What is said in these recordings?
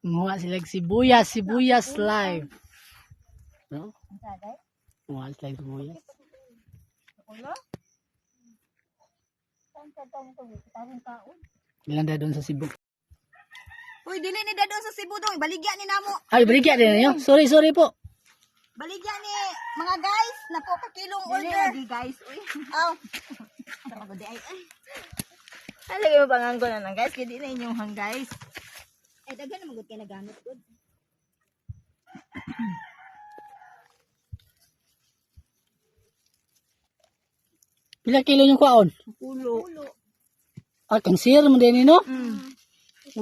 Muha sila sibuyas, sibuyas live. No? Muha sila sibuyas. Ilan na doon sa Cebu? Uy, dili ni dadon sa Cebu dong. Baligya ni namo. Ay, baligya din ninyo. Sorry, sorry po. Baligya ni mga guys. Na po kakilong order. Dili guys. Uy. Aw. Tara ko di ay. ay. Mo panganggo na lang guys. Kaya di na inyong hang guys. Ay, daghan naman gud kay nagamit gud. Pila kilo yung kwaon? Pulo. Ah, kang sir mo din no? Mm.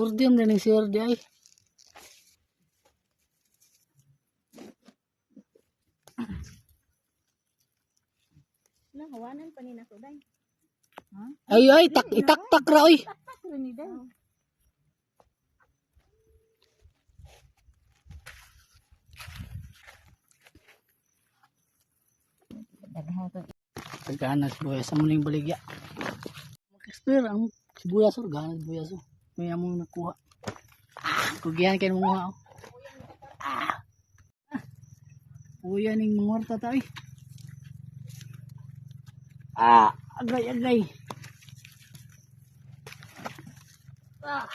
Urdium din ng sir di ay. Na hawanan pa ni nako day. Ay, ay, tak, itak-tak ra, oy. Pero ni day. Daghan to Pagkana sibuyas, amo ning baligya. Mag-explore ang sibuyas, or gana sibuyas. oh. May among nakuha. Ah, kugihan kayo mga oh. Ah. Uya ning mangorta ta, oy. Ah, agay, agay. Ah.